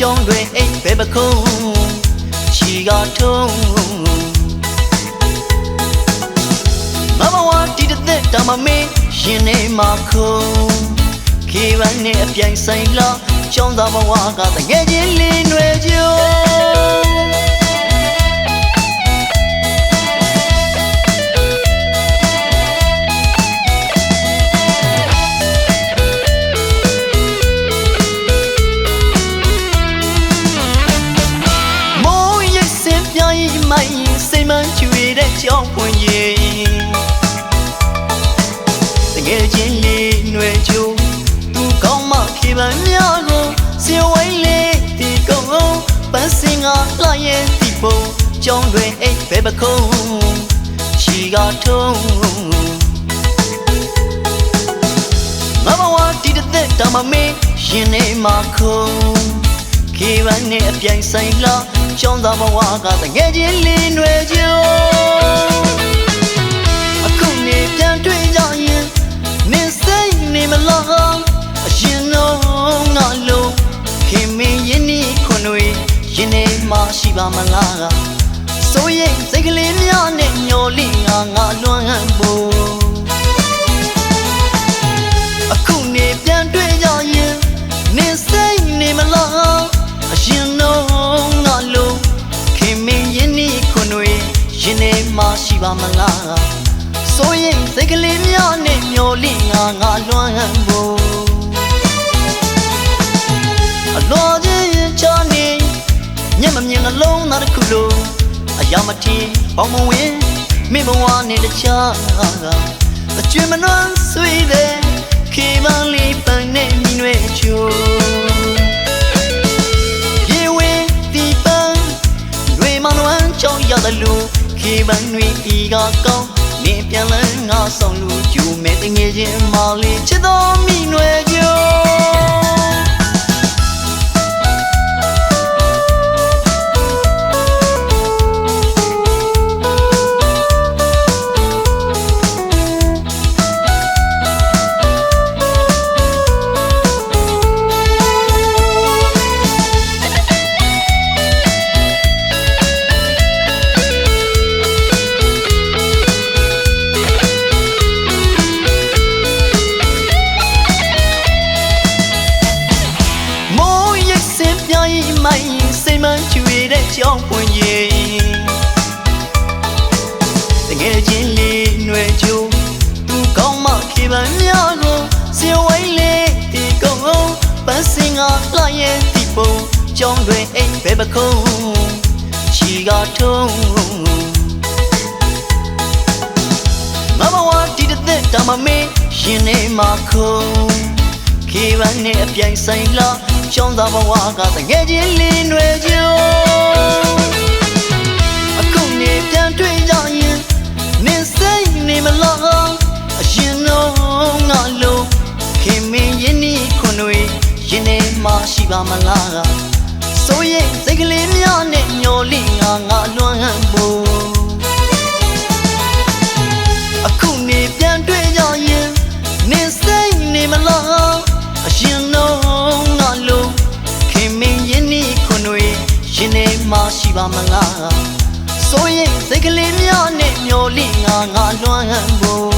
ကြောင်းတွေအိမ်ပဲပခုံးချီကထုံးမမဝတီတဲ့တမမေးရှင်နေမှာခုံခေပန်းနဲ့အပြိုင်ဆိုင်လာကျောင်းသားဘဝကတငယ်ချင်းလေးຫນွယ်ကျိုး ပန်းများကိုစင်ဝိုင်းလေးဒီကုန်းပန်းစင်ကလှရဲ့ဒီပုံကြောင်းတွေအိတ်ပဲပခုံးချီကထုံးမမဝတီတဲ့တမမေးရှင်နေမှာခုံးခေဝန်းနဲ့အပြိုင်ဆိုင်လာကျောင်းသားဘဝကတငယ်ချင်းလေးနွယ်ကျိုးအခုနေပြန်တွေ့ကြရင်နင်စိတ်နေမလား မှာရှိပါမလားဆိုရင်စိတ်ကလေးများနဲ့ညှော်လိငါငါလွမ်းဟန်ဖို့အခုနေပြန်တွေ့ကြရင်နင်စိတ်နေမလားအရင်တော့ငါလုံးခင်မင်းရင်နီခွန်တွေရင်ထဲမှာရှိပါမလားဆိုရင်စိတ်ကလေးများနဲ့မျောလိငါငါလွမ်းဟန်ဖို့ ညမမြင်အလုံးသားတစ်ခုလုံးအရာမထီပေါင်းမဝင်မိဘဝနဲ့တခြားအကျွေးမနှွမ်းဆွေးတဲ့ခေမလေးပန်းနဲ့မြင်ွယ်ချိုးရေဝဲဒီပန်းတွေမနှွမ်းကြောင်းရတယ်လို့ခေပန်းတွေဒီကကောင်းနေပြန်လန်းငါဆောင်လို့ကျူမဲ့တငယ်ချင်းမလေးချစ်တော်မိနွယ်ချိုး င်းပွင့်ရင်တကယ်ချင်းလေးຫນွယ်ချိုးသူကောင်းမှခေပန်းများကိုစင်ဝိုင်းလေးဒီကုန်းပန်းစင်ကလှရဲ့ဒီပုံကြောင်းတွေအိမ်ပဲပခုံးချီကထုံးမမဝတီတဲ့တမမေးရှင်နေမှာခုံးခေဝန်းနဲ့အပြိုင်ဆိုင်လာကျောင်းသားဘဝကတငယ်ချင်းလေးနွယ်ကျိုးအခု လားအရင်တော့ငါလုံးခင်မင်းရင်းနှီးခွန်တွေရင်ထဲမှာရှိပါမလားဆိုရင်စိတ်ကလေးများနဲ့ညှော်လိငါငါလွမ်းဟန်ဖို့အခုနေပြန်တွေ့ကြရင်နင်စိတ်နေမလားအရင်တော့ငါလုံးခင်မင်းရင်းနှီးခွန်တွေရင်ထဲမှာရှိပါမလားဆိုရင်စိတ်ကလေးများနဲ့မျောလိငါငါ လွမ်းဟန်ဖို့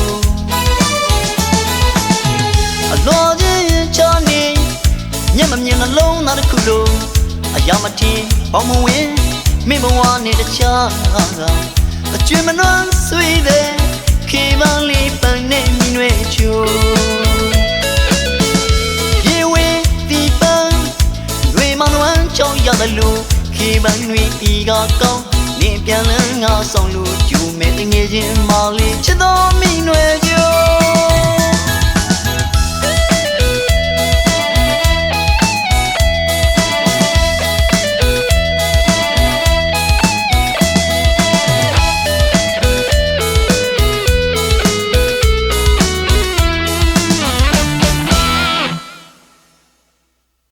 အလောချင်းချာနေညမမြင်အလုံးသားတစ်ခုလုံးအရာမထင်ပေါင်းမဝင်မင်းဘဝနဲ့တခြားအကျွေးမနှမ်းဆွေးတဲ့ခေမလေးပန်းနဲ့မြင်ွယ်ချိုးရေဝဲဒီပန်းတွေမနှမ်းကြောင်းရတယ်လို့ခေပန်းတွေဒီကကောင်းနေပြန်လန်းငါဆောင်လို့ ကျူမဲ့တငယ်ချင်းမလေးချစ်တော်မိနွယ်